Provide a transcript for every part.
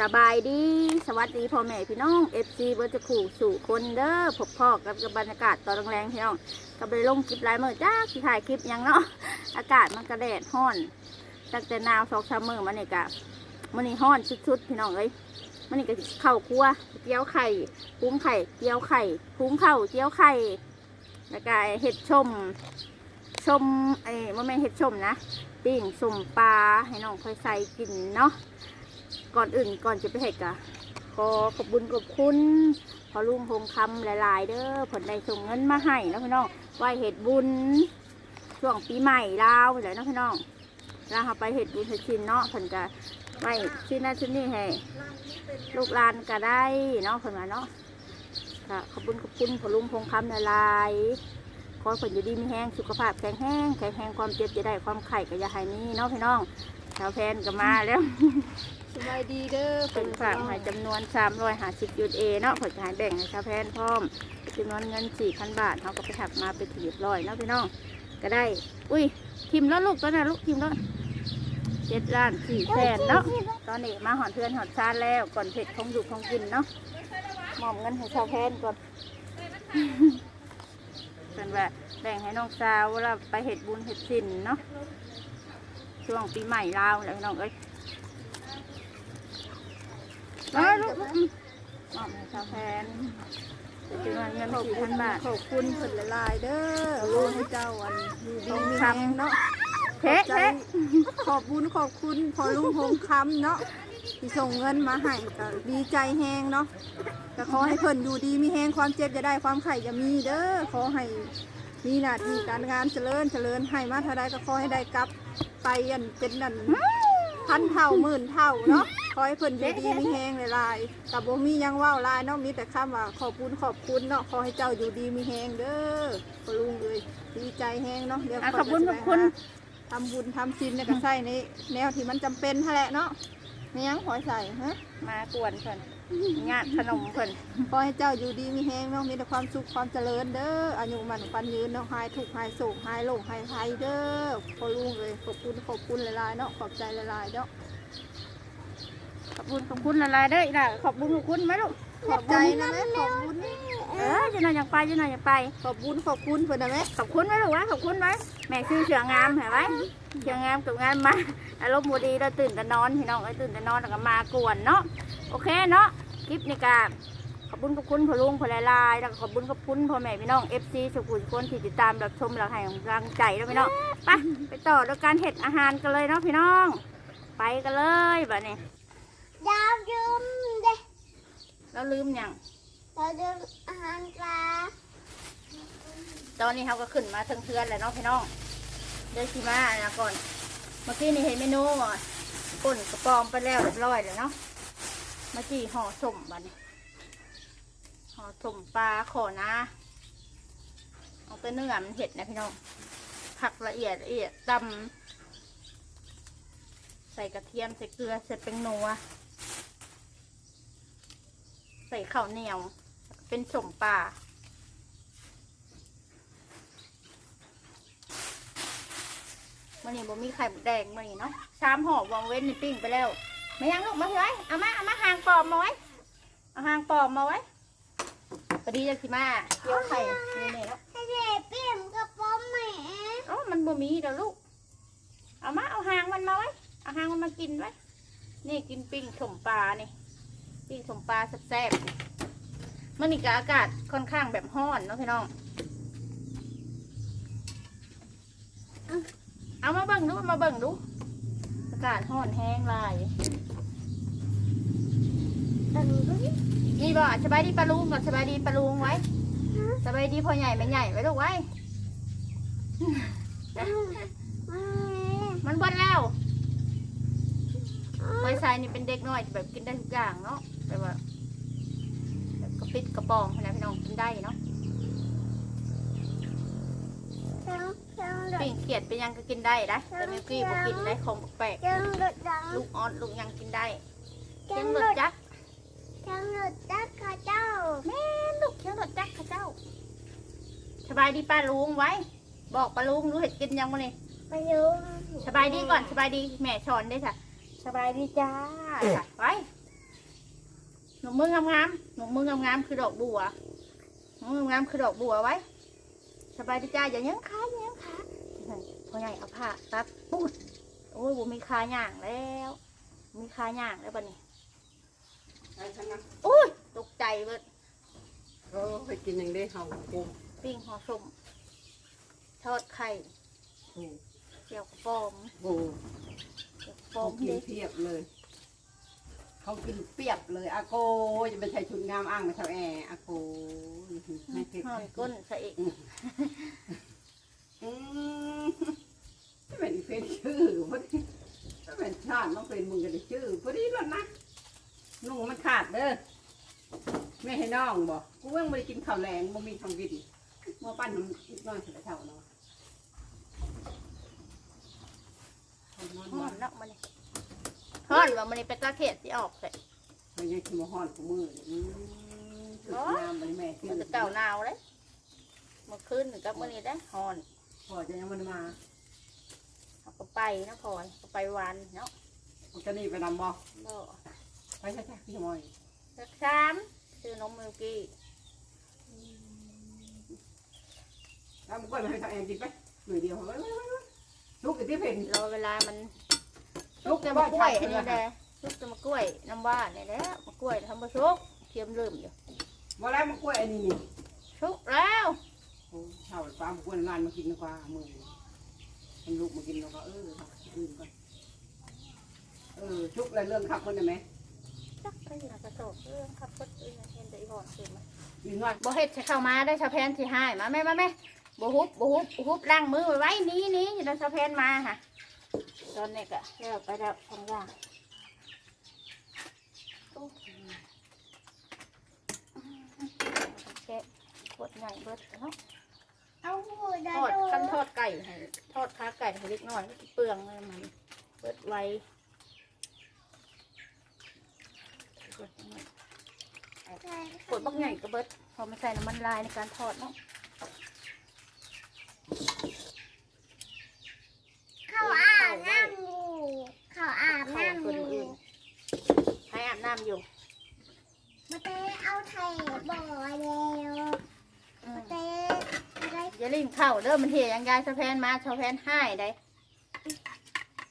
สบายดี สวัสดีพ่อแม่พี่น้อง FC เบอร์จะขู่สู่คนเด้อพบพ่อกับบรรยากาศตอนแรงๆพี่น้องก็ไปลงคลิปไลน์เมื่อจ้าที่ถ่ายคลิปยังเนาะอากาศมันกระแดดห้อนตั้งแต่นาวสองสามมือมันนี่กะมันนี่ห้อนชุดๆพี่น้องเอ้ยมันนี่ก็เข้าครัวเจียวไข่พุ้งไข่เจียวไข่พุ้งเข้าเจียวไข่แล้วก็เห็ดชมชมเอ้ยว่าแม่เห็ดชมนะปิ้งสุ่มปลาให้น้องคอยใส่กินเนาะ ก่อนอื่นก่อนจะไปเห็ดกะขอขอบบุญขอบคุณพอลุงพงคำหลาย ๆ เด้อผลได้ส่งเงินมาให้แล้วพี่น้องไหวเห็ดบุญช่วงปีใหม่ลาวไปเลยเนะพี่น้องแล้วเราไปเห็ดบุญเห็ดชินเนาะผลก็ไหวชิ้นนั้นชิ้นนี้ให้ลูกหลานก็ได้เนาะผลว่าเนาะก็ขอบคุญขอบคุณพอลุงพงคำหลายๆขอผลอยู่ดีมีแห้งสุขภาพแข็งแห้งแข็งแรงความเจ็บจะได้ความไข่ก็อย่าให้มีเนาะพี่น้อง ชาวแพนก็มาแล้วสบายดีเด้อเป็นฝากให้จำนวน350ยูเอเนาะผลขายแบ่งให้ชาวแพนพร้อมจำนวนเงิน 4,000 บาทเขาก็ไปถักมาเป็นถีบร้อยเนาะพี่น้องก็ได้ อุ้ยทิมแล้วลูกตอนนั้นลูกทิมแล้วเจ็ดล้านสี่แสนเนาะตอนนี้มาหอนเพื่อนหอนชาติแล้วก่อนเผ็ดของอยู่ของกินเนาะมอบเงินให้ชาวแพนก่อนเป็นว่าแบ่งให้น้องสาวเวลาไปเห็ดบุญเห็ดสินเนาะ ช่วงปีใหม่ลาวแหล้วน้องเอ้ยมาลูกมอบให้ชาวแพนจำนวนเงินขอบสี่พันบาทขอบคุณเพิ่นลายเด้อรู้ให้เจ้าวันดีมีแรงเนาะเทะใจเทะขอบคุณขอบคุณพอลุงพงคำเนาะที่ส่งเงินมาให้ก็ดีใจแฮงเนาะก็ขอให้เพิ่นอยู่ดีมีแฮงความเจ็บจะได้ความไข่จะมีเด้อขอให้มีหน้าที่การงานเจริญเจริญให้มาเท่าใดก็ขอให้ได้กลับ ไปอันเป็นนั่นพันเท่าหมื่นเท่าเนาะขอให้เพิ่นอยู่ดีมีแฮงหลายๆแต่บ่มีหยังเว่าหลายเนาะมีแต่คำว่าขอบคุณขอบคุณเนาะขอให้เจ้าอยู่ดีมีแฮงเด้อพอลุงเลยดีใจแฮงเนาะเดี๋ยวอะข้ยขอบคุณจะขอบไปคุณหาทำบุญทำศีลในกระใส่ในแนวที่มันจำเป็นนั่นแหละเนาะไม่ยังขอใส่ฮะมากวนเพิ่น งานขนมเพิ่นขอให้เจ้าอยู่ดีมีแฮงเนาะมีแต่ความสุขความเจริญเด้ออายุมันปันยืนเนาะหายทุกข์หายโศกหายโรคหายภัยเด้อพอลุงเลยขอบคุณขอบคุณหลายๆเนาะขอบใจหลายๆเนาะขอบคุณขอบคุณอะไรเด้ออีล่ะขอบคุณขอบคุณไหมลูกขอบใจนะแม่ขอบคุณเออจะนอนอยากไปจะนอนอยากไปขอบคุณขอบคุณเพื่อนนะแม่ขอบคุณไหมลูกวะขอบคุณไหมแม่ซื้อเสืองามเห็นไหมเสืองามกับงานมาอารมณ์บดีเราตื่นแต่นอนพี่น้องเอ้ยตื่นแต่นอนแล้วก็มากวนเนาะโอเคเนาะ คลิปนี้ก็ขอบคุณขอบคุณพ่อลุงพ่อลายลายแล้วก็ขอบคุณขอบคุณพ่อแม่พี่น้องเอฟซีสุขุมคนที่ติดตามรับชมรับให้กำลังใจแล้วพี่น้องไปไปต่อด้วยการเห็ดอาหารกันเลยเนาะพี่น้อง ไปกันเลยแบบนี้ดาวยืมเด้เราลืมอย่างดาวยืมอาหารปลาตอนนี้เขาก็ขึ้นมาเทิงเทือนแล้วเนาะพี่น้องเดี๋ยวชิมานะก่อนเมื่อกี้นี่เห็นเมนูอะป่นกระปอมไปแล้วเรียบร้อยเลยเนาะเมื่อกี้ห่อสมบันห่อสมปลาขอนะเอาแต่เนื้อมันเห็ดนะพี่น้องผักละเอียดละเอียดตำใส่กระเทียมใส่เกลือใส่เป็นนัวใส่ข้าวเหนียว เป็นสมปลามันนี่บ่มีไข่หมูแดงมันนี่เนาะชามห่อวางเว้นในปิ้งไปแล้ว ไม่ยังลูกมาเฮ้ยเอามาเอามาหางปลอมมาไว้เอาหางปลอมมาไว้พอดีจะสิมาเกี่ยวไข่นี่นี่แล้วให้เด็กเปี่ยมกระป๋อมแหมเอ้ามันบ่มีเดี๋ยวลูก เอามาเอาหางมันมาไว้ เอาหางมันมากินไว้ นี่กินปิ้งสมปลานี่ ปิ้งสมปลาแซ่บๆมันนี่ก็อากาศค่อนข้างแบบร้อนเนาะพี่น้องเอาเอามาเบิ่งดู มาเบิ่งดู อากาศร้อนแห้งหลาย อันนี้ก็ นี่นี่บ่สบายดีปลาลุงก่อนสบายดีปลาลุงไว้สบายดีพ่อใหญ่แม่ใหญ่ไว้ลูกไว้ มันเบนแล้วไว้ใส่นี่เป็นเด็กน้อยที่แบบกินได้ทุกอย่างเนาะแบบว่าแบบกระปิดกระปองนะพี่น้องกินได้เนาะเครื่องเครื่องรถปิ้งเขียดเป็นยังก็กินได้นะแต่มิวกี้บ่กินได้ของแปลกเครื่องรถดังๆลูกออดลูกยังกินได้เคเคีรื่ยองงรรถถจักร เครื่องรถจักรข้าเจ้าแม่นลูกเคียงรถจักรข้าเจ้า สบายดีป้าลุงไว้ บอกป้าลุงรู้เห็ดกินยังมาเนี่ยไปยุงสบายดีก่อนสบายดีแม่สอนได้ค่ะสบายดีจ้าค่ะไว้หนุ่มมืองามๆหนุ่มมืองามๆคือดอกบัวหนุ่มมืองามๆคือดอกบัวไว้ สบายดีจ้าอย่ายังขาอย่ายังขาพ่อใหญ่เอาผ้าตัดปุ๊ดโอ้ยบ่มีขาย่างแล้ว มีขาย่างแล้วบัดนี้ ไปฉันนะโอ้ยตกใจเบิดเออไปกินอย่างได้เฮาโอ้ปิ้งห่อส้มทอดไข่โหเจียวกระปอมโหเจียวกระปเขาอมกินเด็เพียบเลย เขากินเปียบเลยอาโกจะไปใส่ชุดงามอ้างมาเท่าแออาโกไม่เผ็ดห่อนก้นใส่อีกอืมเป็นเฟนชื่อพอดีเป็นชาติต้องเป็นมึงกันชื่อพอดีแล้วนะ นุ่งมันขาดเด้อไม่ให้น้องบอกกูยังไม่ได้กินข้าวแรงบ่มีทางกินเมื่อปั้นน้ำนิดหน้อยเสร็จแล้วเท่าเนาะห่อนเนาะมันนี่ห่อนว่ามันนี่เป็นตะเข็ดที่ออกเลยไม่ใช่ขี้มาห้อนกูมืออืมถึงน้ำมันแม่ชื่มันอจะเก่าหนาวเลยเมื่อคืนนี่กับมื่อนี้ได้ห่อนพอจะยังมันมาเอาก็ไปนะพอนก็ไปวันเนาะมันจะนี่ไปนำบ่ก็ ไปใช่ใช่พี่มอยสักสามซื้อนมมิลกี้แล้วมันกล้วยมาให้ทางเองกินไปหน่วยเดียวไว้ไว้ไว้ไว้ลูกอีกที่เพ่นรอเวลามันลูลูกกจะจะบ้ามากล้วยใช่อันไหมนี้แหละลูกจะมากล้วยน้ำว่าเนี่ยแหละมากล้วยทำมาชุกเทียมลืมอยู่ว่าแล้วมันกล้วยอันนี้นี่ชุกแล้วโอ้เท่าฟ้ามันกล้วยนานมากินดีกว่ามือมันลูกมากินแล้วก็เอออื่นก่อนเออชุกอะไรเรื่องขับคนได้ไหม จักไปอยู่ในกระสอบเรื่องขับรถเองเห็นแต่อีหอนเห็นไหมยืนน้อยบ่เฮ็ดจะเข้ามาได้ชาแพนที่ให้มาแม่มาแม่บ่ฮุบบ่ฮุบบ่ฮุบล้างมือไว้ไว้นี้นี้อยู่ในชาแพนมาค่ะตอนนี้ก็เลิกไปแล้วทำอย่างโอ้ยแกะขวดใหญ่เบิดเนาะเอาหัวดาทอดโดขั้นทอดไก่ให้ทอดขาไก่ให้เล็กน้อยเปลืองเลยมันเบิดไว ขวดบักใหญ่ก็เบิดพอมาใส่น้ำมันลายในการทอดเนาะเขาอาบน้ำอยู่เขาอาบเข้าน้ำคอนยู่อื่นให้อาบน้ำอยู่มาเตะเอาไทยบ่อแล้วอืมมาเตะอะไรอย่าลิ้นเข้าเด้อมันเหี่ยยังยายสะเพนมาสะเพนให้ได้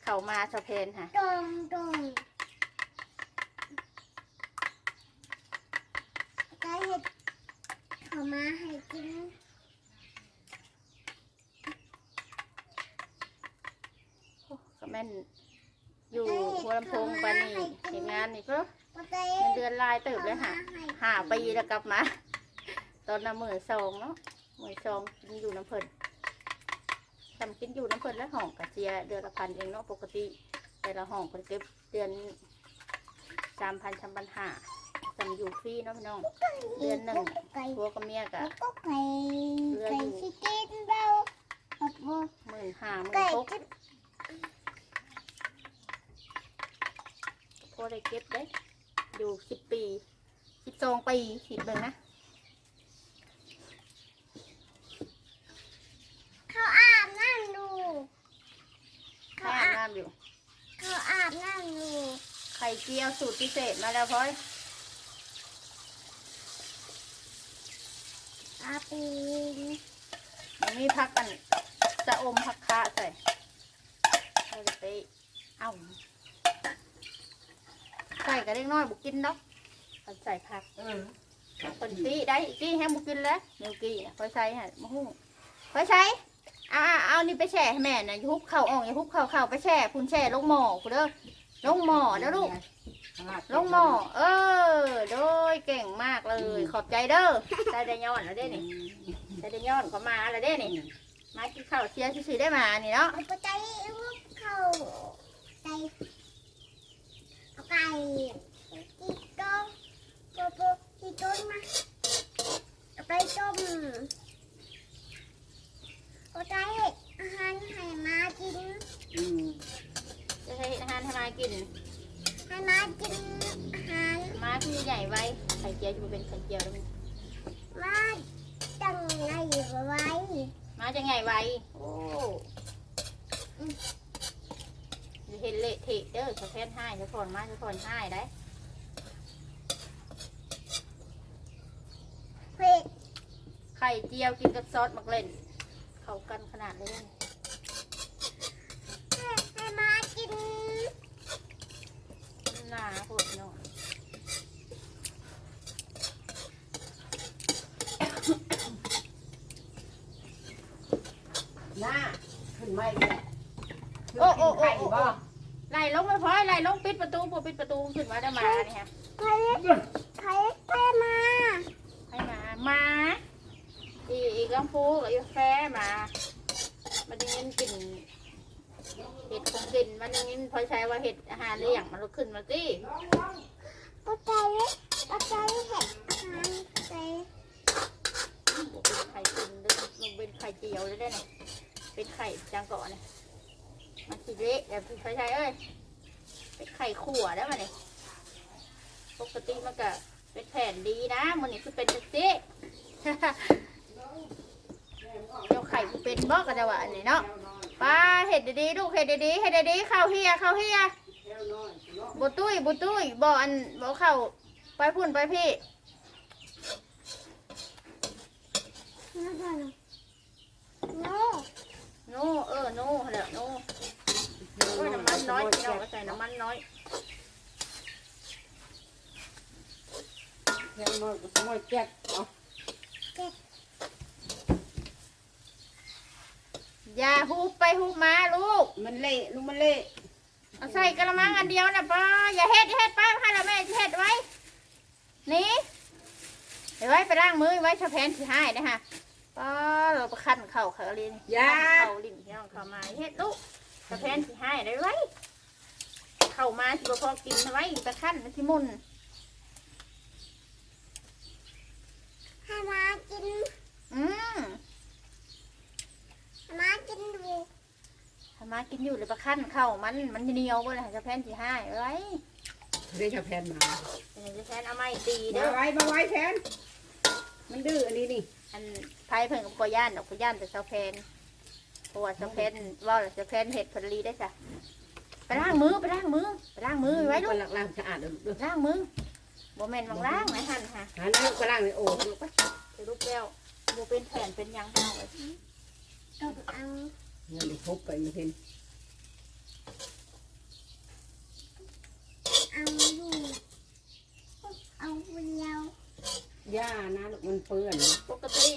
เข้ามาสะเพนค่ะตรงตรงไก่เห็ด เขามาให้กินก็แม่นอยู่หัวลำโพงปานนี่เห็นงานนี่ก็มาเตะเงินเดือนลายเติบเลยค่ะให้หาปีแล้วกลับมา ตอนน่ะมือสองเนาะมือสองกินอยู่น้ำเพลินทำกินอยู่น้ำเพลินแล้วห้องกระเจียเดือนละพันเองเนาะปกติ แต่ละห้องคนเก็บเดือนสามพันสามพันห้า ทำอยู่ฟรีเนาะพี่น้อง เดือนหนึ่งไก่พัวกับเมียกะ ก็ไก่ไก่ชิคเก้นเราหมดหมื่นห้าหมื่นไก่หกกินพอได้เก็บได้อยู่สิบปีสิบสองปีสิบเบิ่งนะเขาอาบน้ำดูให้เขาอาอาบบน้ำอยู่ เขาอาบน้ำดูไข่เจียวสูตรพิเศษมาแล้วพลอย อาปีมันมีพักกันจะอมผักคะใส่เราจะไปเอาใส่กับเล็กน้อยบุกินเนาะใส่ผักเออคนตีได้ตีให้บุกินแล้วเมลกี้นะคอยใส่ฮะมะฮุ่งคอยใช้เอาเอานี่ไปแช่ให้แม่นะอย่าฮุบเข่าอ่อกอย่าฮุบเข่าเข่าไปแช่คุณแช่ลงหม้อคุณเด้อลงหม้อเด้อลูก ลงหม้อเออ โดยเก่งมากเลย ขอบใจเด้อได้ได้ย้อนแล้วเด้นี่ได้ได้ย้อนก็มาแล้วเด้นี่ มากินข้าวเชียร์ซื่อๆได้มานี่เนาะเอาไปใจลูกเขาไก่ ถิเด้อจะแพนให้จะผ่นมาจะผ่นให้ได้ไข่เจียวกินกับซอสมักเล่น เขากันขนาดนี้ให้มากินหนาโหดหน่อยหน้าขึ้นไม่เลยโอ้โอ้โอ้ ไล่ลงไม่พอไล่ลงปิดประตูพอปิดประตูขึ้นมาได้มาเนี่ยฮะใครใครใครมาให้มามาอีอีกลำพูกับอีกแฟมามันได้ยินกลิ่นเห็ดคงกลิ่นมันได้ยินพอใช้ว่าเห็ดอาหารเลี้ยงมันลุกขึ้นมาสิปะใจปะใจเห็ดอาหารใจบอกเป็นไข่กินด้วยมันเป็นไข่เจียวเลยได้เนี่ยเป็นไข่จางเกาะเนี่ย มันสีเละแต่พอใช้เอ้ยเป็นไข่ขั่วได้มาเนี่ยปกติมันก็เป็นแผ่นดีนะมันนี่คือเป็นจังสิเดี๋ยวไข่กูเป็นบอกกันจะว่าอันนี้เนาะป้าเห็ดดีๆลูกเห็ดดีๆเห็ดดีๆข้าวเฮียข้าวเฮียบุตุ้ยบุตุ้ยบอกอันบอกเข้าไปพุ่นไปพี่ แล้วก็โน่ โน่เออโน่เหรอโน่โอ้ยน้ำมันน้อยพี่น้องก็ใส่น้ำมันน้อยแค่น้อยก็น้อยแจ๊กเอาอย่าฮูบไปฮูบมาลูก มันเละลูกมันเละเอาใส่กระมังอันเดียวนะป้าอย่าเฮ็ดอย่าเฮ็ดป้าให้เราแม่จะเฮ็ดไว้หนี่เดี๋ยวไว้ไปล้างมือไว้ชะแพนสิให้นะฮะป้าเราไปขั้นเข่าเขาเลยนี่ยาเข่าลิ่มพี่น้องเข้ามาเฮ็ดลูกชะแพนสิให้ได้ไว้ เข้ามาสิบ่พอกินไว้ไปขั้นนะสิมุนให้มากินอืมให้มากินดูถ้ามากินอยู่เลยไปขั้นเข่ามันมันเหนียวบ่เลยชะแพนสิให้ไว้ได้ชาแพนมาเดี๋ยวชะแพนเอาไม้ตีเด้มาอไว้มาไว้แพนมันดื้ออันนี้นี่อันไพ่เพิ่นกับปย่านดอกปย่านแต่ชะแพนเพราะว่าชะแพนว่าแล้วชะแพนเห็ดผลลีได้จ้ะ ไปล้างมือไปล้างมือไปล้างมือไว้ลูคกนหลักล่างสะอาดเลยลูกล้างมือบ่แม่นบางล้างนะท่านค่ะหาหน้าก็ล่างเลยโอ้ลูกไปไปลูกแก้วบ่เป็นแผ่นเป็นหยังเอาไว้ต้องเอาเงินพบไปมาเพนเอาดูเอาเดียวย่านะลูกมันเปื้อนปกติ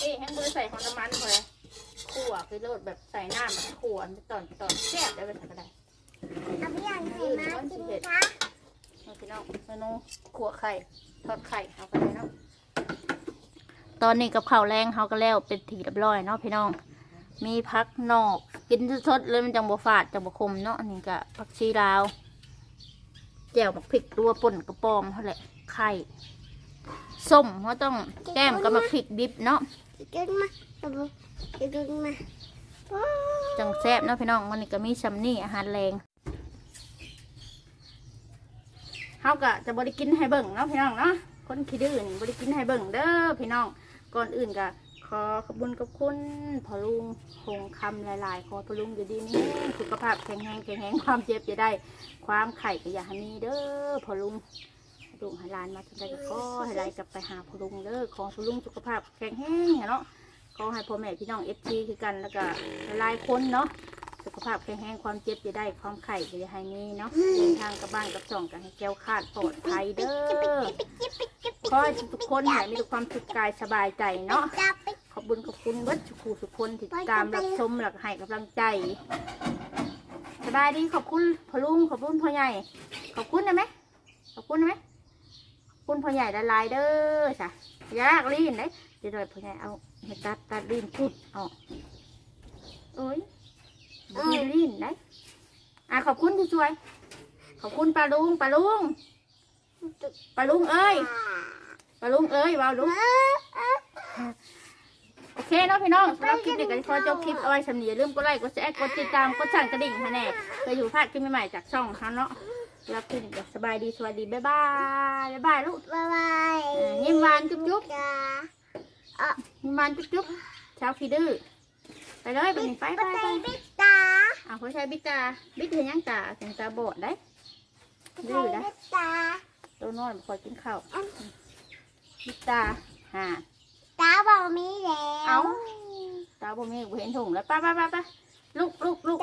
เอ้แห้งมือใส่ของน้ำมันพอเลยขั่วคือโลดแบบใส่น้ำแบบขั่วไปตอนไปตอนแซ่บได้ไปใส่ก็ได้เอาไป อย่างให้มากินคะเอาพี่น้องเมนูขัวไข่ทอดไข่เอาไปเลยเนาะตอนนี้กับข้าวแรงเขาก็แล้วเป็นทีเรียบร้อยเนาะพี่น้อง มีพักนอก กินสดๆเลยมันจังบ่ฝาดจังบ่คมเนาะอันนี้ก็ผักชีลาวแจ่วหมักพริกตัวป่นกระปอมเขาแหละไข่ส้มเขาต้องแก้มกับหมักพริกดิบเนาะ กินมากินมา จังแซ่บเนาะพี่น้องมันนี่ก็มีซัมนี่อาหารแรง เฮาก็จะบริกินให้เบิ่งเนาะพี่น้องเนาะคนขี้ดื้อนี่บริกินให้เบิ่งเด้อพี่น้องก่อนอื่นก็ขอขอบคุญกับคุณพอลุงคงคำหลายๆ ขอพอลุงอยู่ดีนี่สุขภาพแข็งแรงแข็งแรงความเจ็บจะได้ ความไข่ก็อย่าให้มีเด้อพอลุงลุงให้ลานมาทำได้ก็ให้ไลกลับไปหาพอลุงเด้อขอพอลุงสุขภาพแข็งแรงเนาะขอให้พ่อแม่พี่น้องเอฟซีคือกันแล้วก็หลายคนเนาะ สุขภาพแข็งแรงความเจ็บจะได้ความไข่จะให้มีเนาะเดินทางกลับบ้านกับจ่องกันให้แก้วคาดปลอดภัยเด้อขอให้ทุกคนให้มีแต่ความสุขกายสบายใจเนาะขอบคุญขอบคุณวัดสุขูสุขคนที่ติดตามรับชมหลักให้กำลังใจสบายดีขอบคุณพ่อลุงขอบคุณพ่อใหญ่ ขอบคุณนะไหมขอบคุณนะไหมคุณพ่อใหญ่ละลายเด้อจ้ะยากลีนเลยเดี๋ยวพ่อใหญ่เอาตัดตัดลีนพุดออกโอ้ย มีลีนได้อะขอบคุณที่ช่วย ขอบคุณปลาลุงปลาลุงปลาลุงเอ้ยปลาลุงเอ้ยว้าวลุงโอเคเนาะพี่น้องสำหรับคลิปนี้ก็ขอจบคลิปเอาไว้สำเนียาลืมกดไลค์กดแชร์กดติดตามกดสั่นกระดิ่งให้แน่เพื่ออยู่พลาดคลิปใหม่ๆจากช่องเขาเนาะสำหรับคลิปนี้ก็สบายดีสวัสดีบ๊ายบายบ๊ายบายลูกบ๊ายบายเออยิ้มหวานจุ๊บจุ๊บจ้ายิ้มหวานจุ๊บจุ๊บเช้าขี้ดื้อไปเลยไปนี่ไปไป ไปไปบิดตาอะเขาใช้บิดตาบิดเห็นยังตาเสียงตาบอดได้ไปดื้อนะบิดตา ตัวน้อยบ่คอยกินข้าวบิดตาห่า ตาบอกมีแล้ว เอาตาบ่มีบ่เห็นถุงแล้วไปไปไปไปลุกลุกลุก